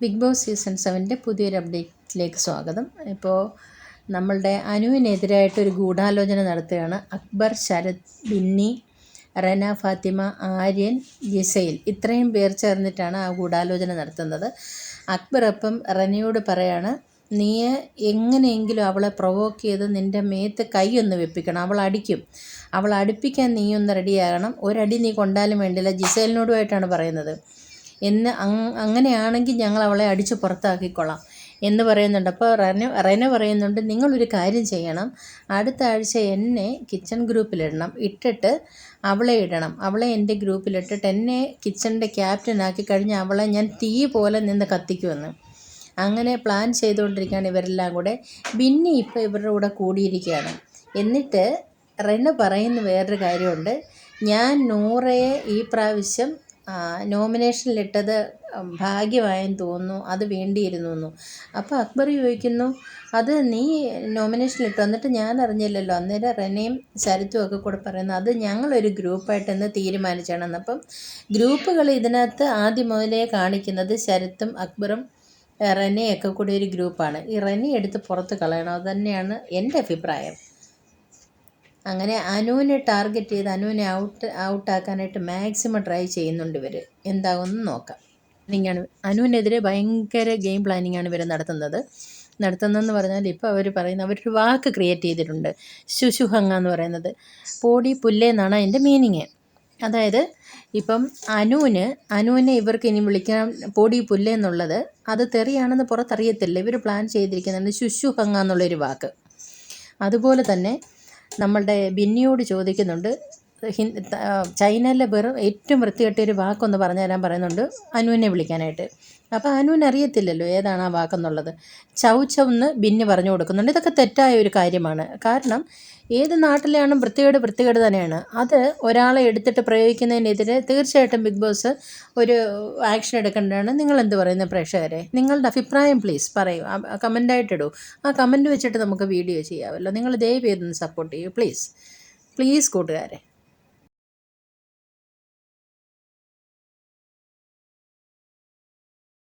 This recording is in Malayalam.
ബിഗ് ബോസ് സീസൺ സെവന്റെ പുതിയൊരു അപ്ഡേറ്റിലേക്ക് സ്വാഗതം. ഇപ്പോൾ നമ്മളുടെ അനുവിനെതിരായിട്ട് ഒരു ഗൂഢാലോചന നടത്തുകയാണ് അക്ബർ ശരത് ബിന്നി റന ഫാത്തിമ ആര്യൻ ജിസൈൽ ഇത്രയും പേർ ചേർന്നിട്ടാണ് ആ ഗൂഢാലോചന നടത്തുന്നത്. അക്ബർ അപ്പം റനയോട് പറയാണ് നീ എങ്ങനെയെങ്കിലും അവളെ പ്രൊവോക്ക് ചെയ്ത് നിന്റെ മേത്ത് കൈയൊന്ന് വെപ്പിക്കണം. അവൾ അടിക്കും. അവൾ അടുപ്പിക്കാൻ നീ ഒന്ന് റെഡിയാകണം ഒരടി നീ കൊണ്ടാലും വേണ്ടില്ല. ജിസൈലിനോടുമായിട്ടാണ് പറയുന്നത്. എന്ന് അങ്ങനെയാണെങ്കിൽ ഞങ്ങൾ അവളെ അടിച്ച് പുറത്താക്കിക്കൊള്ളാം എന്ന് പറയുന്നുണ്ട്. അപ്പോൾ റന റന പറയുന്നുണ്ട് നിങ്ങളൊരു കാര്യം ചെയ്യണം. അടുത്ത ആഴ്ച എന്നെ കിച്ചൺ ഗ്രൂപ്പിലിടണം. ഇട്ടിട്ട് അവളെ ഇടണം. അവളെ എന്റെ ഗ്രൂപ്പിലിട്ടിട്ട് എന്നെ കിച്ചണിന്റെ ക്യാപ്റ്റനാക്കി കഴിഞ്ഞ് അവളെ ഞാൻ തീ പോലെ നിന്ന് കത്തിക്കുമെന്ന്. അങ്ങനെ പ്ലാൻ ചെയ്തുകൊണ്ടിരിക്കുകയാണ് ഇവരെല്ലാം കൂടെ. ബിന്നി ഇപ്പോൾ ഇവരുടെ കൂടെ കൂടിയിരിക്കുകയാണ്. എന്നിട്ട് റെന പറയുന്ന വേറൊരു കാര്യമുണ്ട്. ഞാൻ നൂറയെ ഈ പ്രാവശ്യം നോമിനേഷനിലിട്ടത് ഭാഗ്യമായെന്ന് തോന്നുന്നു. അത് വേണ്ടിയിരുന്നു എന്നു അപ്പോൾ അക്ബർ ചോദിക്കുന്നു അത് നീ നോമിനേഷനിലിട്ടു എന്നിട്ട് ഞാൻ അറിഞ്ഞില്ലല്ലോ അന്നേരം റെനയും ശരത്തും ഒക്കെ കൂടെ പറയുന്നു അത് ഞങ്ങളൊരു ഗ്രൂപ്പായിട്ടെന്ന് തീരുമാനിച്ചാണെന്ന് അപ്പം ഗ്രൂപ്പുകൾ ഇതിനകത്ത് ആദ്യം മുതലേ കാണിക്കുന്നത് ശരത്തും അക്ബറും റെനയൊക്കെ കൂടി ഒരു ഗ്രൂപ്പാണ്. ഈ റെനെ എടുത്ത് പുറത്ത് കളയണം. തന്നെയാണ് എന്റെ അഭിപ്രായം. അങ്ങനെ അനുവിനെ ടാർഗറ്റ് ചെയ്ത് അനുവിനെ ഔട്ട് ഔട്ടാക്കാനായിട്ട് മാക്സിമം ട്രൈ ചെയ്യുന്നുണ്ട് ഇവർ എന്താകുമെന്ന് നോക്കാം. നിങ്ങാണ് അനുവിനെതിരെ ഭയങ്കര ഗെയിം പ്ലാനിങ്ങാണ് ഇവർ നടത്തുന്നത്. നടത്തുന്നതെന്ന് പറഞ്ഞാൽ ഇപ്പോൾ അവർ പറയുന്ന അവരൊരു വാക്ക് ക്രിയേറ്റ് ചെയ്തിട്ടുണ്ട്. ശുശുഹങ്ങ എന്ന് പറയുന്നത്. പോടി പുല്ലേ എന്നാണ് അതിന്റെ മീനിങ് അതായത് ഇപ്പം അനുവിന് അനുവിനെ ഇവർക്ക് ഇനി വിളിക്കാൻ പൊടി പുല്ലേ എന്നുള്ളത് അത് തെറിയാണെന്ന് പുറത്തറിയത്തില്ല. ഇവർ പ്ലാൻ ചെയ്തിരിക്കുന്നുണ്ട് ശുശുഹങ്ങ എന്നുള്ളൊരു വാക്ക്. അതുപോലെ തന്നെ നമ്മളുടെ ബിന്നിയോട് ചോദിക്കുന്നുണ്ട് ചൈനയിലെ വെറും ഏറ്റവും വൃത്തികെട്ട വൃത്തികെട്ടിയൊരു വാക്കൊന്ന് പറഞ്ഞു തരാൻ പറയുന്നുണ്ട് അനുവിനെ വിളിക്കാനായിട്ട്. അപ്പോൾ അനുവിന് അറിയത്തില്ലല്ലോ ഏതാണ് ആ വാക്കെന്നുള്ളത്. ചൗ ചൗന്ന് ബിന്നി പറഞ്ഞു കൊടുക്കുന്നുണ്ട്. ഇതൊക്കെ തെറ്റായ ഒരു കാര്യമാണ്. കാരണം ഏത് നാട്ടിലെയാണ് വൃത്തികേട് വൃത്തികേട് തന്നെയാണ്. അത് ഒരാളെ എടുത്തിട്ട് പ്രയോഗിക്കുന്നതിനെതിരെ തീർച്ചയായിട്ടും ബിഗ് ബോസ് ഒരു ആക്ഷൻ എടുക്കേണ്ടതാണ്. നിങ്ങൾ എന്ത് പറയുന്ന പ്രേക്ഷകരെ? നിങ്ങളുടെ അഭിപ്രായം പ്ലീസ് പറയൂ. കമന്റായിട്ടിടൂ ആ കമന്റ് വെച്ചിട്ട് നമുക്ക് വീഡിയോ ചെയ്യാമല്ലോ. നിങ്ങൾ ദയവ് ചെയ്തൊന്ന് സപ്പോർട്ട് ചെയ്യൂ. പ്ലീസ്. പ്ലീസ് കൂട്ടുകാരെ.